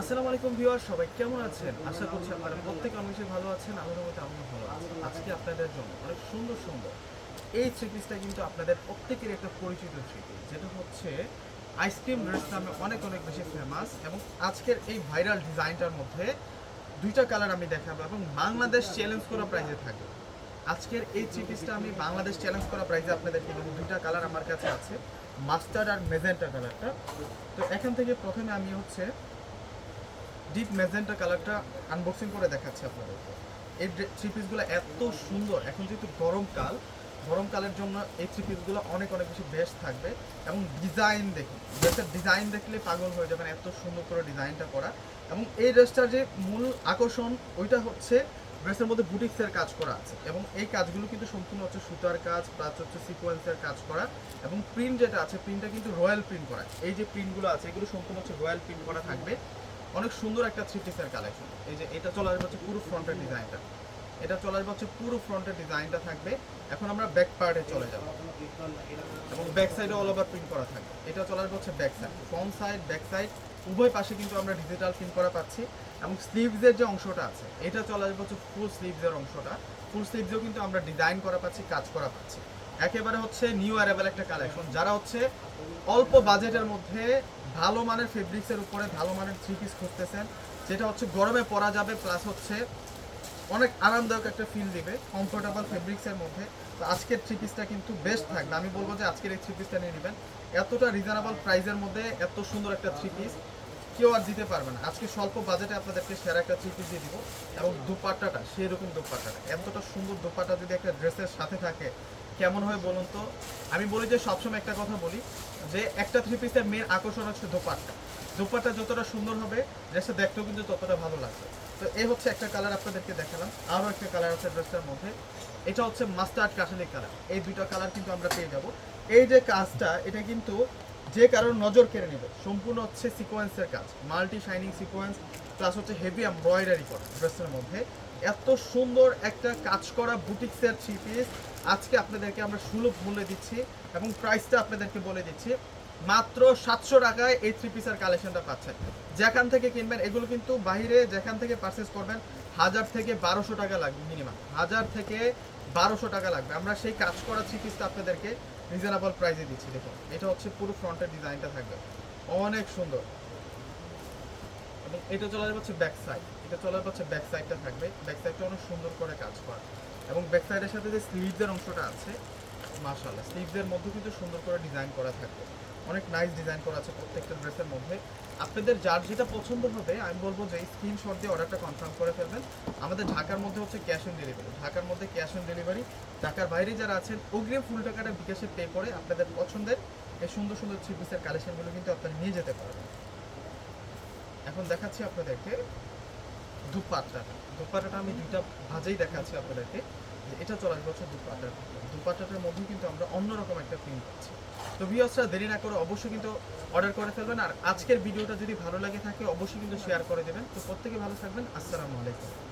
আসসালামু আলাইকুম ভিউয়ার, সবাই কেমন আছেন? আশা করছি আপনারা প্রত্যেকে অনেক ভালো আছেন আল্লাহর মধ্যে আমিও ভালো আছি। আজকে আপনাদের জন্য অনেক সুন্দর সুন্দর এই থ্রি পিসটা কিন্তু আপনাদের প্রত্যেকের একটা পরিচিত থ্রি যেটা হচ্ছে আইসক্রিম ড্রেস নামে অনেক অনেক বেশি ফেমাস এবং আজকের এই ভাইরাল ডিজাইনটার মধ্যে দুইটা কালার আমি দেখাবো এবং বাংলাদেশ চ্যালেঞ্জ করা প্রাইজে থাকবে। আজকের এই থ্রি পিসটা আমি বাংলাদেশ চ্যালেঞ্জ করা প্রাইজে আপনাদেরকে দেবো দুইটা কালার আমার কাছে আছে মাস্টার্ড আর মেজেন্টা কালারটা তো এখান থেকে প্রথমে আমি হচ্ছে ডিপ ম্যাজেন্টা কালারটা আনবক্সিং করে দেখাচ্ছি আপনাদেরকে। এই থ্রি পিসগুলো এত সুন্দর। এখন যেহেতু গরমকাল গরমকালের জন্য এই থ্রি পিসগুলো অনেক অনেক বেশি বেস্ট থাকবে। এবং ডিজাইন দেখুন ড্রেসের ডিজাইন দেখলে পাগল হয়ে যাবেন এত সুন্দর করে ডিজাইনটা করা। এবং এই ড্রেসটার যে মূল আকর্ষণ, ওইটা হচ্ছে ড্রেসের মধ্যে বুটিক্সের কাজ করা আছে। এবং এই কাজগুলো কিন্তু সম্পূর্ণ হচ্ছে সুতার কাজ প্লাস হচ্ছে সিকোয়েন্সের কাজ করা। এবং প্রিন্ট যেটা আছে প্রিন্টটা কিন্তু রয়্যাল প্রিন্ট করা। এই যে প্রিন্টগুলো আছে, এগুলো সম্পূর্ণ হচ্ছে রয়্যাল প্রিন্ট করা থাকবে। অনেক সুন্দর একটা থ্রি পিসের কালেকশন এই যে এটা চলে আসবে হচ্ছে পুরো ফ্রন্টের ডিজাইনটা এটা চলে আসবে হচ্ছে পুরো ফ্রন্টের ডিজাইনটা থাকবে। এখন আমরা ব্যাক পার্টে চলে যাব। এবং ব্যাক সাইডে অল ওভার প্রিন্ট করা থাকবে। এটা চলে আসবে হচ্ছে back side front side back side উভয় পাশে কিন্তু আমরা ডিজিটাল প্রিন্ট করা পাচ্ছি। এবং স্লিভসের যে অংশটা আছে, এটা চলে আসবে হচ্ছে ফুল স্লিভসের অংশটা। ফুল স্লিভসেও কিন্তু আমরা ডিজাইন করা পাচ্ছি, কাজ করা পাচ্ছি। একেবারে হচ্ছে নিউ অ্যারাইভেল একটা কালেকশন যারা হচ্ছে অল্প বাজেটের মধ্যে ভালো মানের ফেব্রিক্সের উপরে ভালো মানের থ্রি পিস খুঁজতেছেন। যেটা হচ্ছে গরমে পরা যাবে প্লাস হচ্ছে অনেক আরামদায়ক একটা ফিল দিবে কমফোর্টেবল ফেব্রিক্সের মধ্যে। তো আজকের থ্রি পিসটা কিন্তু বেস্ট থাকবে। আমি বলব যে আজকের এই থ্রি পিসটা নিয়ে নেবেন। এতটা রিজনেবল প্রাইসের মধ্যে এত সুন্দর একটা থ্রি পিস কেউ আর দিতে পারবে না। আজকে স্বল্প বাজেটে আপনাদেরকে সেরা একটা থ্রি পিস দিয়ে দিব। এবং দুপাট্টাটা সেই রকম দুপাট্টাটা। এতটা সুন্দর দুপাট্টা যদি একটা ড্রেসের সাথে থাকে কেমন হয় বলুন তো? আমি বলি যে সবসময় একটা কথা বলি, যে একটা থ্রি পিসের মেন আকর্ষণ হচ্ছে দোপাট্টা। দোপাট্টা যতটা সুন্দর হবে ড্রেসটা দেখতেও কিন্তু ততটা ভালো লাগবে। তো এই হচ্ছে একটা কালার আপনাদেরকে দেখালাম। আরও একটা কালার আছে ড্রেসটার মধ্যে। এটা হচ্ছে মাস্টার্ড কাশালি কালার এই দুইটা কালার কিন্তু আমরা পেয়ে যাব। এই যে কাজটা, এটা কিন্তু যে কারোর নজর কেড়ে নেবে। সম্পূর্ণ হচ্ছে সিকোয়েন্সের কাজ। মাল্টি শাইনিং সিকোয়েন্স প্লাস হচ্ছে হেভি এমব্রয়ডারি করা। ড্রেসের মধ্যে। এত সুন্দর একটা কাজ করা বুটিক্সের থ্রি পিস আজকে আপনাদেরকে আমরা সুলভ মূল্যে দিচ্ছি এবং প্রাইসটা আপনাদেরকে বলে দিচ্ছি। মাত্র সাতশো টাকায় এই থ্রি পিসের কালেকশনটা পাচ্ছেন। যেখান থেকে কিনবেন, এগুলো কিন্তু বাইরে যেখান থেকে পারচেস করবেন, হাজার থেকে বারোশো টাকা লাগবে মিনিমাম হাজার থেকে বারোশো টাকা লাগবে। আমরা সেই কাজ করা থ্রি পিসটা আপনাদেরকে রিজনেবল প্রাইসে দিচ্ছি, দেখুন। এটা হচ্ছে পুরো ফ্রন্টের ডিজাইনটা থাকবে। অনেক সুন্দর। এবং এটা চলে যাবে হচ্ছে ব্যাক সাইড এটা চলে যাবে হচ্ছে ব্যাক সাইডটা থাকবে। ব্যাক সাইডটা অনেক সুন্দর করে কাজ করা। এবং ব্যাক সাইডের সাথে যে স্লিভসের অংশটা আছে মার্শাল্লাহ স্লিভসের মধ্যে কিন্তু সুন্দর করে ডিজাইন করা থাকবে। অনেক নাইস ডিজাইন করা আছে প্রত্যেকটা ড্রেসের মধ্যে। আপনাদের যার যেটা পছন্দ হবে, আমি বলব যে স্ক্রিন স্ক্রিনশট দিয়ে অর্ডারটা কনফার্ম করে ফেলবেন। আমাদের ঢাকার মধ্যে হচ্ছে ক্যাশ অন ডেলিভারি ঢাকার মধ্যে ক্যাশ অন ডেলিভারি ঢাকার বাইরে যারা আছেন, অগ্রিম ফুল টাকাটা বিকাশে পে করে আপনাদের পছন্দের এই সুন্দর সুন্দর থ্রি পিসের কালেকশনগুলো কিন্তু আপনারা নিয়ে যেতে পারবেন। এখন দেখাচ্ছি আপনাদেরকে দুপাট্টাটা দুপাট্টাটা আমি দুইটা ভাজেই দেখাচ্ছি আপনাদেরকে। যে এটা চলে আসবে হচ্ছে দুপাট্টা। দুপাট্টাটার মধ্যেও কিন্তু আমরা অন্যরকম একটা প্রিন্ট পাচ্ছি। তো ভিউয়ার্সরা দেরি না করে অবশ্যই কিন্তু অর্ডার করে ফেলবেন। আর আজকের ভিডিওটা যদি ভালো লাগে থাকে, অবশ্যই কিন্তু শেয়ার করে দেবেন। তো প্রত্যেকে ভালো থাকবেন। আসসালামু আলাইকুম।